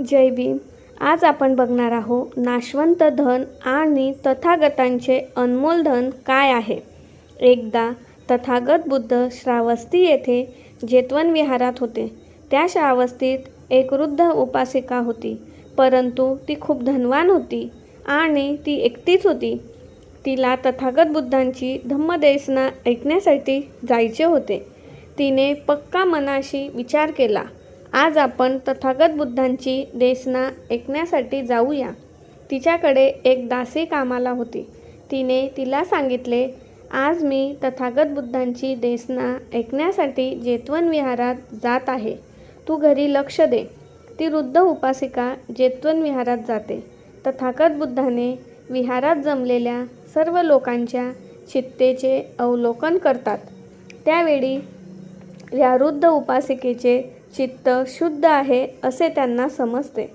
जय भीम. आज आपण बघणार आहोत नाशवंत धन आणि तथागतांचे अनमोल धन काय आहे? एकदा तथागत बुद्ध श्रावस्ती येथे जेतवन विहारात होते. त्या श्रावस्तीत एक वृद्ध उपासिका होती. परंतु ती खूप धनवान होती आणि ती एकटीच होती. तिला तथागत बुद्धांची धम्मदेसना ऐकण्यासाठी जायचे होते. तिने पक्का मनाशी विचार केला. आज आपण तथागत बुद्धांची देसना ऐकण्यासाठी जाऊया. तिच्याकडे एक दासी कामाला होती. तिने तिला सांगितले आज मी तथागत बुद्धांची देसना ऐकण्यासाठी जेतवन विहारात जात आहे. तू घरी लक्ष दे. ती वृद्ध उपासिका जेतवन विहारात जाते. तथागत बुद्धाने विहारात जमलेल्या सर्व लोकांच्या चित्तेचे अवलोकन करतात. त्यावेळी या वृद्ध उपासिकेचे चित्त शुद्ध आहे असे त्यांना समजते.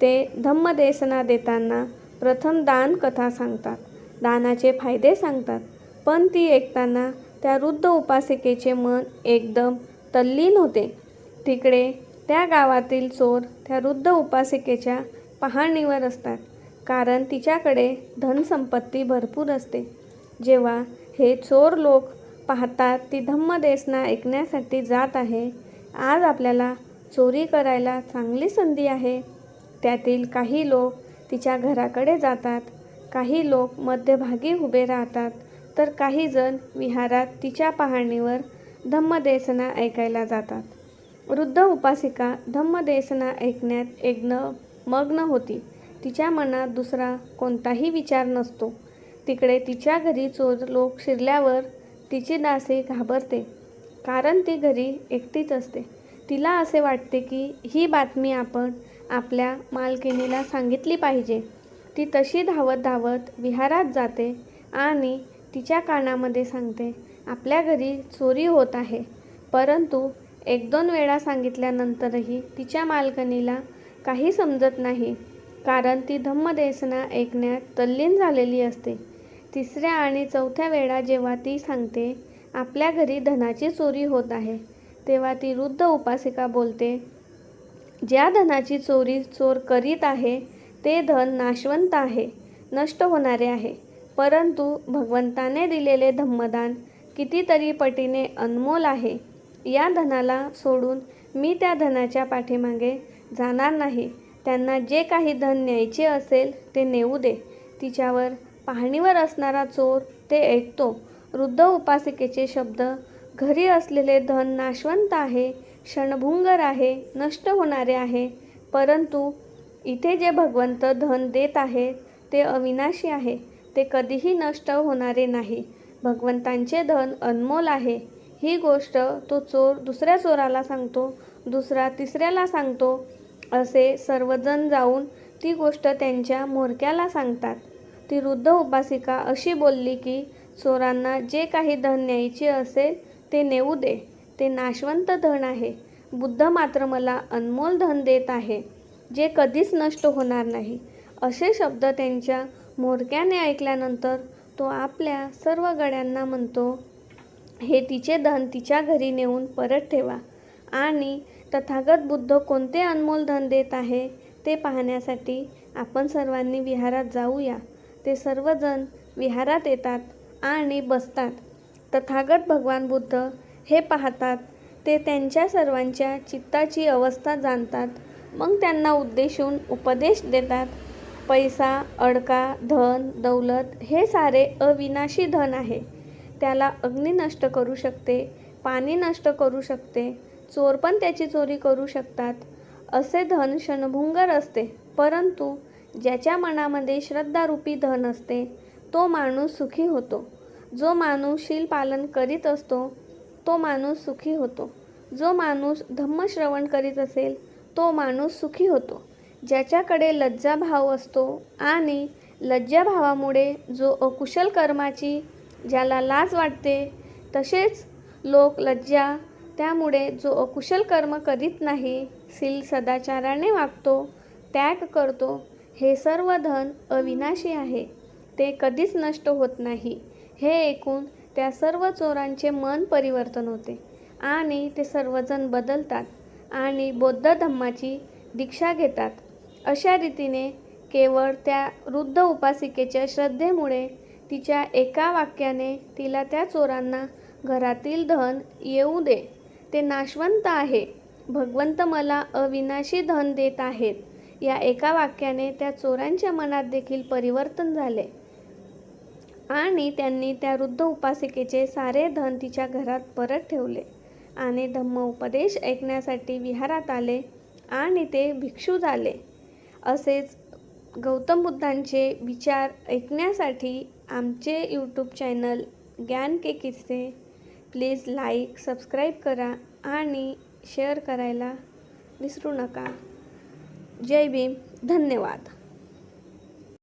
ते धम्मदेसना देताना प्रथम दान कथा सांगतात. दानाचे फायदे सांगतात. पण ती ऐकताना त्या वृद्ध उपासिकेचे मन एकदम तल्लीन होते. तिकडे त्या गावातील चोर त्या वृद्ध उपासिकेच्या पाहणीवर असतात. कारण तिच्याकडे धनसंपत्ती भरपूर असते. जेव्हा हे चोर लोक पाहतात ती धम्मदेसना ऐकण्यासाठी जात आहे आज आपल्याला चोरी करायला चांगली संधी आहे. त्यातील काही लोक तिच्या घराकडे जातात. काही लोक मध्यभागी उभे राहतात. तर काही जण विहारात तिच्या पाहणीवर धम्मदेसना ऐकायला जातात. वृद्ध उपासिका धम्मदेसना ऐकण्यात एकनं मग्न होती. तिच्या मनात दुसरा कोणताही विचार नसतो. तिकडे तिच्या घरी चोर लोक शिरल्यावर तिची दासी घाबरते. कारण ती घरी एकटीच असते. तिला असे वाटते की ही बातमी आपण आपल्या मालकिनीला सांगितली पाहिजे. ती तशी धावत धावत विहारात जाते आणि तिच्या कानामध्ये सांगते आपल्या घरी चोरी होत आहे. परंतु एक दोन वेळा सांगितल्यानंतरही तिच्या मालकणीला काही समजत नाही. कारण ती धम्मदेसना ऐकण्यात तल्लीन झालेली असते. तिसऱ्या आणि चौथ्या वेळा जेव्हा ती सांगते आपल्या घरी धनाची चोरी होत आहे. तेव्हा ती वृद्ध उपासिका बोलते ज्या धनाची चोरी चोर करीत आहे ते धन नाशवंत आहे नष्ट होणारे आहे. परंतु भगवंताने दिलेले धम्मदान कितीतरी पटीने अनमोल आहे. या धनाला सोडून मी त्या धनाच्या पाठीमागे जाणार नाही. त्यांना जे काही धन न्यायचे असेल ते नेऊ दे. तिच्यावर पाहणीवर असणारा चोर ते ऐकतो. वृद्ध उपासिकेचे शब्द घरी असलेले धन नाशवंत आहे क्षणभुंगर आहे नष्ट होणारे आहे परंतु इथे जे भगवंत धन देत आहे ते अविनाशी आहे ते कधीही नष्ट होणारे नाही. भगवंतांचे धन अनमोल आहे. ही गोष्ट तो चोर दुसऱ्या चोराला सांगतो दुसरा तिसऱ्याला सांगतो असे सर्वजण जाऊन ती गोष्ट त्यांच्या म्होरक्याला सांगतात. ती वृद्ध उपासिका अशी बोलली की चोरांना जे काही धन न्यायचे असेल ते नेऊ दे. ते नाशवंत धन आहे. बुद्ध मात्र मला अनमोल धन देत आहे जे कधीच नष्ट होणार नाही. असे शब्द त्यांच्या मोरक्याने ऐकल्यानंतर तो आपल्या सर्व गड्यांना म्हणतो हे तिचे धन तिच्या घरी नेऊन परत ठेवा. आणि तथागत बुद्ध कोणते अनमोल धन देत आहे ते पाहण्यासाठी आपण सर्वांनी विहारात जाऊया. ते सर्वजण विहारात येतात. आणि बसतात. तथागत भगवान बुद्ध हे पाहतात ते त्यांच्या सर्वांच्या चित्ताची अवस्था जाणतात मग त्यांना उद्देशून उपदेश देतात. पैसा अडका धन दौलत हे सारे अविनाशी धन आहे. त्याला अग्नी नष्ट करू शकते पाणी नष्ट करू शकते चोर पण त्याची चोरी करू शकतात. असे धन क्षणभुंगर असते परंतु ज्याच्या मनामध्ये श्रद्धारूपी धन असते तो माणूस सुखी होतो. जो माणूस शील पालन करीत असतो तो माणूस सुखी होतो. जो माणूस धम्मश्रवण करीत असेल तो माणूस सुखी होतो. ज्याच्याकडे लज्जाभाव असतो आणि लज्जाभावामुळे जो अकुशल कर्माची ज्याला लाज वाटते तसेच लोक लज्जा त्यामुळे जो अकुशल कर्म करीत नाही शील सदाचाराने वागतो त्याग करतो हे सर्व धन अविनाशी आहे. ते कधीच नष्ट होत नाही. हे ऐकून त्या सर्व चोरांचे मन परिवर्तन होते आणि ते सर्वजण बदलतात आणि बौद्ध धम्माची दीक्षा घेतात. अशा रीतीने केवळ त्या वृद्ध उपासिकेच्या श्रद्धेमुळे तिच्या एका वाक्याने तिला त्या चोरांना घरातील धन येऊ दे. ते नाशवंत आहे. भगवंत मला अविनाशी धन देत आहेत. या एका वाक्याने त्या चोरांच्या मनात देखील परिवर्तन झाले. आणि त्यांनी त्या वृद्ध उपासिकेचे सारे धन तिच्या घरात परत ठेवले. आणि धम्म उपदेश ऐकण्यासाठी विहारात आले आणि ते भिक्षू झाले. असेच गौतम बुद्धांचे विचार ऐकण्यासाठी आमचे यूट्यूब चॅनल ज्ञान के किस्से प्लीज लाईक सबस्क्राईब करा आणि शेअर करायला विसरू नका. जय भीम. धन्यवाद.